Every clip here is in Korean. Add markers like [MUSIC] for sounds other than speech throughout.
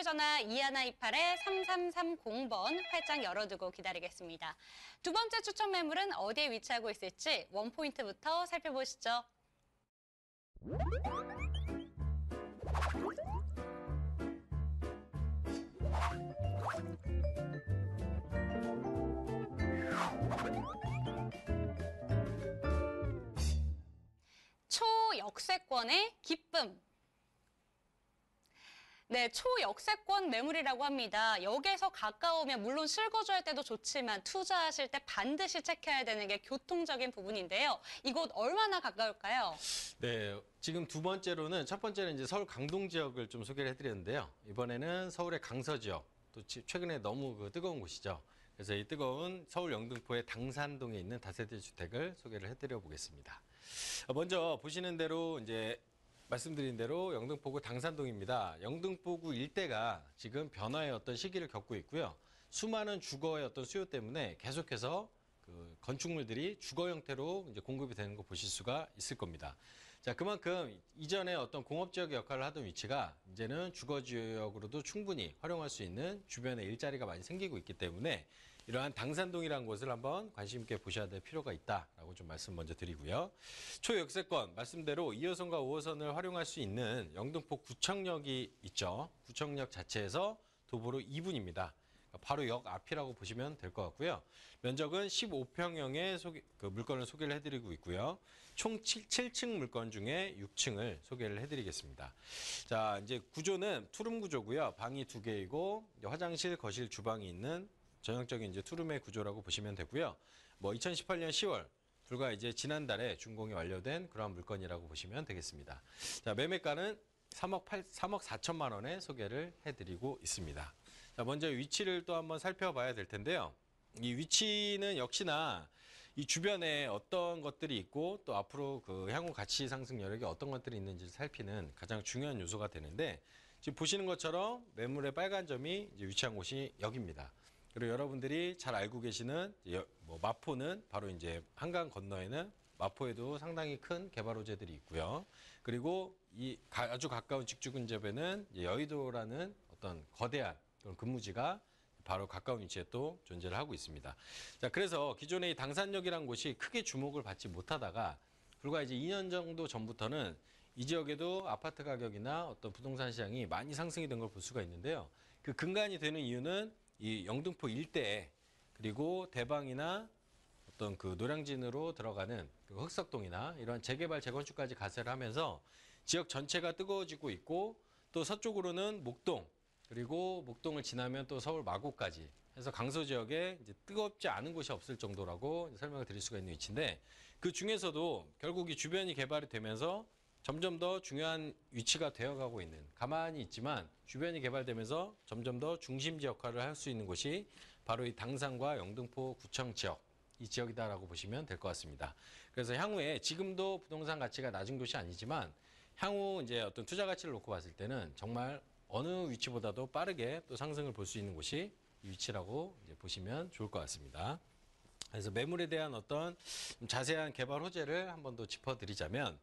전화 2128-3330번 활짝 열어두고 기다리겠습니다. 두 번째 추천 매물은 어디에 위치하고 있을지 원포인트부터 살펴보시죠. 초역세권의 기쁨. 네, 초역세권 매물이라고 합니다. 역에서 가까우면 물론 실거주 할 때도 좋지만 투자하실 때 반드시 체크해야 되는 게 교통적인 부분인데요. 이곳 얼마나 가까울까요? 네, 지금 두 번째로는 첫 번째는 이제 서울 강동 지역을 좀 소개를 해드렸는데요. 이번에는 서울의 강서 지역, 또 지- 최근에 너무 그 뜨거운 곳이죠. 그래서 이 뜨거운 서울 영등포의 당산동에 있는 다세대 주택을 소개를 해드려 보겠습니다. 어, 먼저 보시는 대로 이제 말씀드린 대로 영등포구 당산동입니다. 영등포구 일대가 지금 변화의 어떤 시기를 겪고 있고요. 수많은 주거의 어떤 수요 때문에 계속해서 그 건축물들이 주거 형태로 이제 공급이 되는 거 보실 수가 있을 겁니다. 자, 그만큼 이전에 어떤 공업 지역 역할을 하던 위치가 이제는 주거 지역으로도 충분히 활용할 수 있는 주변에 일자리가 많이 생기고 있기 때문에 이러한 당산동이라는 곳을 한번 관심 있게 보셔야 될 필요가 있다라고 좀 말씀 먼저 드리고요. 초역세권 말씀대로 2호선과 5호선을 활용할 수 있는 영등포 구청역이 있죠. 구청역 자체에서 도보로 2분입니다. 바로 역 앞이라고 보시면 될 것 같고요. 면적은 15평형의 소개, 그 물건을 소개를 해드리고 있고요. 총 7, 층 물건 중에 6층을 소개를 해드리겠습니다. 자, 이제 구조는 투룸 구조고요. 방이 두 개이고 화장실, 거실, 주방이 있는 전형적인 이제 투룸의 구조라고 보시면 되고요. 뭐 2018년 10월 불과 이제 지난달에 준공이 완료된 그러한 물건이라고 보시면 되겠습니다. 자, 매매가는 3억 8, 3억 4천만 원에 소개를 해드리고 있습니다. 자, 먼저 위치를 또 한번 살펴봐야 될 텐데요. 이 위치는 역시나 이 주변에 어떤 것들이 있고 또 앞으로 그 향후 가치 상승 여력이 어떤 것들이 있는지를 살피는 가장 중요한 요소가 되는데 지금 보시는 것처럼 매물의 빨간 점이 위치한 곳이 여기입니다. 그리고 여러분들이 잘 알고 계시는 여- 뭐 마포는 바로 이제 한강 건너에는 마포에도 상당히 큰 개발 호재들이 있고요. 그리고 이 가- 아주 가까운 직주 근접에는 여의도라는 어떤 거대한 그런 근무지가 바로 가까운 위치에 또 존재를 하고 있습니다. 자, 그래서 기존에 이 당산역이라는 곳이 크게 주목을 받지 못하다가 불과 이제 2년 정도 전부터는 이 지역에도 아파트 가격이나 어떤 부동산 시장이 많이 상승이 된 걸 볼 수가 있는데요. 그 근간이 되는 이유는 이 영등포 일대에 그리고 대방이나 어떤 그 노량진으로 들어가는 그 흑석동이나 이런 재개발 재건축까지 가세를 하면서 지역 전체가 뜨거워지고 있고 또 서쪽으로는 목동 그리고 목동을 지나면 또 서울 마곡까지 해서 강서 지역에 이제 뜨겁지 않은 곳이 없을 정도라고 설명을 드릴 수가 있는 위치인데 그 중에서도 결국 이 주변이 개발이 되면서 점점 더 중요한 위치가 되어가고 있는 가만히 있지만 주변이 개발되면서 점점 더 중심지 역할을 할 수 있는 곳이 바로 이 당산과 영등포 구청 지역 이 지역이다라고 보시면 될 것 같습니다. 그래서 향후에 지금도 부동산 가치가 낮은 곳이 아니지만 향후 이제 어떤 투자 가치를 놓고 봤을 때는 정말 어느 위치보다도 빠르게 또 상승을 볼 수 있는 곳이 이 위치라고 보시면 좋을 것 같습니다. 그래서 매물에 대한 어떤 좀 자세한 개발 호재를 한 번 더 짚어드리자면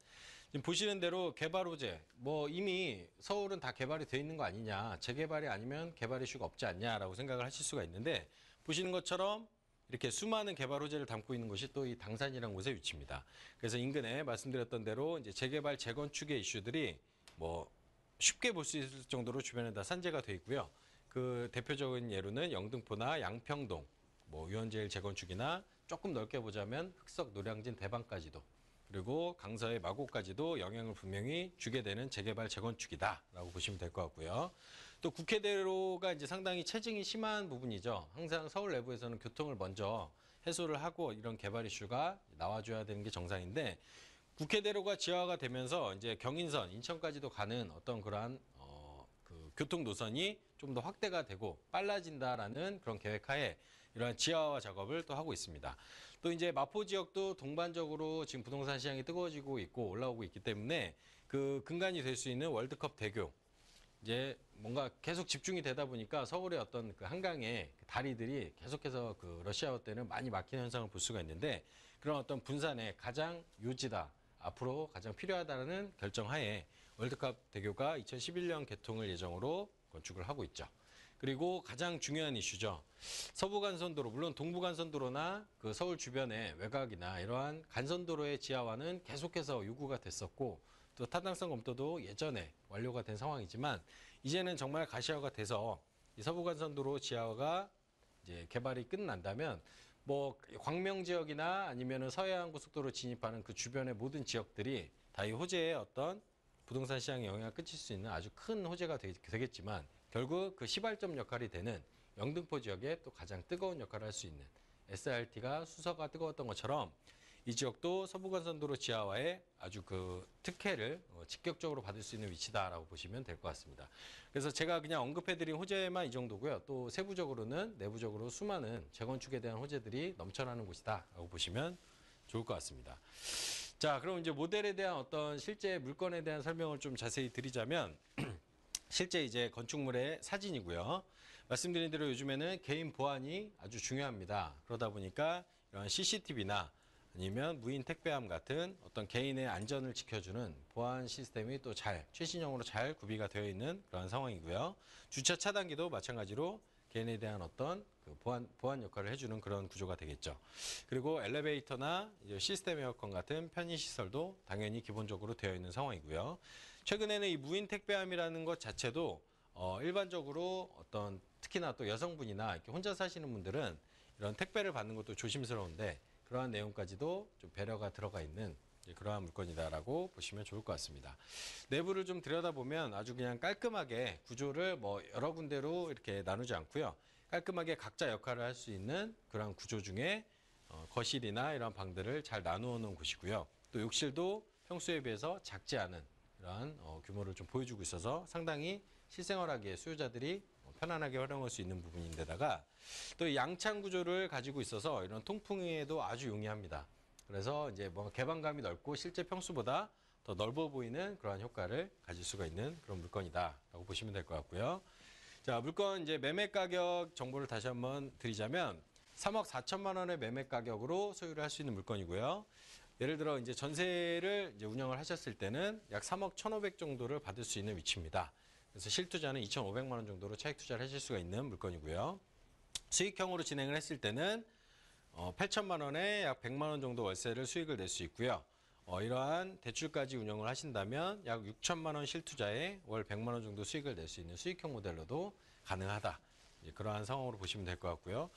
지금 보시는 대로 개발 호재 뭐 이미 서울은 다 개발이 돼 있는 거 아니냐 재개발이 아니면 개발 이슈가 없지 않냐라고 생각을 하실 수가 있는데 보시는 것처럼 이렇게 수많은 개발 호재를 담고 있는 곳이 또 이 당산이라는 곳의 위치입니다. 그래서 인근에 말씀드렸던 대로 이제 재개발 재건축의 이슈들이 뭐 쉽게 볼 수 있을 정도로 주변에 다 산재가 돼 있고요. 그 대표적인 예로는 영등포나 양평동, 뭐 유원제일 재건축이나 조금 넓게 보자면 흑석 노량진 대방까지도 그리고 강서의 마곡까지도 영향을 분명히 주게 되는 재개발 재건축이다라고 보시면 될 것 같고요. 또 국회대로가 이제 상당히 체증이 심한 부분이죠. 항상 서울 내부에서는 교통을 먼저 해소를 하고 이런 개발 이슈가 나와줘야 되는 게 정상인데 국회대로가 지하화가 되면서 이제 경인선, 인천까지도 가는 어떤 그러한 어, 그 교통 노선이 좀 더 확대가 되고 빨라진다라는 그런 계획하에 이러한 지하화 작업을 또 하고 있습니다. 또 이제 마포 지역도 동반적으로 지금 부동산 시장이 뜨거워지고 있고 올라오고 있기 때문에 그 근간이 될 수 있는 월드컵 대교 이제 뭔가 계속 집중이 되다 보니까 서울의 어떤 그 한강의 그 다리들이 계속해서 그 러시아워 때는 많이 막히는 현상을 볼 수가 있는데 그런 어떤 분산의 가장 요지다. 앞으로 가장 필요하다는 결정하에 월드컵 대교가 2011년 개통을 예정으로 건축을 하고 있죠. 그리고 가장 중요한 이슈죠. 서부 간선도로 물론 동부 간선도로나 그 서울 주변의 외곽이나 이러한 간선도로의 지하화는 계속해서 요구가 됐었고 또 타당성 검토도 예전에 완료가 된 상황이지만 이제는 정말 가시화가 돼서 이 서부 간선도로 지하화가 이제 개발이 끝난다면 뭐 광명 지역이나 아니면은 서해안 고속도로 진입하는 그 주변의 모든 지역들이 다 이 호재의 어떤 부동산 시장에 영향을 끼칠 수 있는 아주 큰 호재가 되- 되겠지만 결국 그 시발점 역할이 되는 영등포 지역에 또 가장 뜨거운 역할을 할 수 있는 SRT가 수서가 뜨거웠던 것처럼 이 지역도 서부간선도로 지하화의 아주 그 특혜를 어, 직격적으로 받을 수 있는 위치다라고 보시면 될 것 같습니다. 그래서 제가 그냥 언급해드린 호재만 이 정도고요. 또 세부적으로는 내부적으로 수많은 재건축에 대한 호재들이 넘쳐나는 곳이다라고 보시면 좋을 것 같습니다. 자, 그럼 이제 모델에 대한 어떤 실제 물건에 대한 설명을 좀 자세히 드리자면 [CLEARS THROAT] 실제 이제 건축물의 사진이고요. 말씀드린 대로 요즘에는 개인 보안이 아주 중요합니다. 그러다 보니까 이런 CCTV나 아니면 무인 택배함 같은 어떤 개인의 안전을 지켜주는 보안 시스템이 또 잘 최신형으로 잘 구비가 되어 있는 그런 상황이고요. 주차 차단기도 마찬가지로 개인에 대한 어떤 그 보안 보안 역할을 해주는 그런 구조가 되겠죠. 그리고 엘리베이터나 시스템 에어컨 같은 편의 시설도 당연히 기본적으로 되어 있는 상황이고요. 최근에는 이 무인 택배함이라는 것 자체도 어, 일반적으로 어떤 특히나 또 여성분이나 이렇게 혼자 사시는 분들은 이런 택배를 받는 것도 조심스러운데 그러한 내용까지도 좀 배려가 들어가 있는 그러한 물건이다라고 보시면 좋을 것 같습니다. 내부를 좀 들여다보면 아주 그냥 깔끔하게 구조를 뭐 여러 군데로 이렇게 나누지 않고요. 깔끔하게 각자 역할을 할 수 있는 그런 구조 중에 어, 거실이나 이런 방들을 잘 나누어 놓은 곳이고요. 또 욕실도 평소에 비해서 작지 않은 이러한 어, 규모를 좀 보여주고 있어서 상당히 실생활하기에 수요자들이 어, 편안하게 활용할 수 있는 부분인데다가 또이 양창 구조를 가지고 있어서 이런 통풍에도 아주 용이합니다. 그래서 이제 뭐 개방감이 넓고 실제 평수보다 더 넓어 보이는 그러한 효과를 가질 수가 있는 그런 물건이다라고 보시면 될 것 같고요. 자, 물건 이제 매매 가격 정보를 다시 한번 드리자면 3억 4천만 원의 매매 가격으로 소유를 할 수 있는 물건이고요. 예를 들어 이제 전세를 이제 운영을 하셨을 때는 약 3억 1,500 정도를 받을 수 있는 위치입니다. 그래서 실투자는 2,500만 원 정도로 차익 투자를 하실 수가 있는 물건이고요. 수익형으로 진행을 했을 때는 어, 8천만 원에 약 100만 원 정도 월세를 수익을 낼 수 있고요. 어, 이러한 대출까지 운영을 하신다면 약 6천만 원 실투자에 월 100만 원 정도 수익을 낼 수 있는 수익형 모델로도 가능하다. 그러한 상황으로 보시면 될 것 같고요.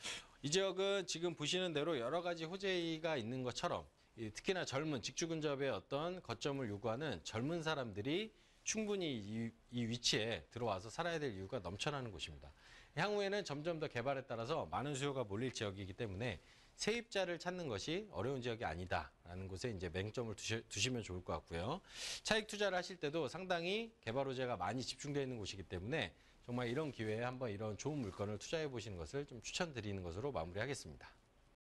이 지역은 지금 보시는 대로 여러 가지 호재가 있는 것처럼 이 특히나 젊은 직주 근접의 어떤 거점을 요구하는 젊은 사람들이 충분히 이, 이 위치에 들어와서 살아야 될 이유가 넘쳐나는 곳입니다. 향후에는 점점 더 개발에 따라서 많은 수요가 몰릴 지역이기 때문에 세입자를 찾는 것이 어려운 지역이 아니다라는 곳에 이제 맹점을 두시, 두시면 좋을 것 같고요. 차익 투자를 하실 때도 상당히 개발 호재가 많이 집중되어 있는 곳이기 때문에 정말 이런 기회에 한번 이런 좋은 물건을 투자해 보시는 것을 좀 추천드리는 것으로 마무리하겠습니다.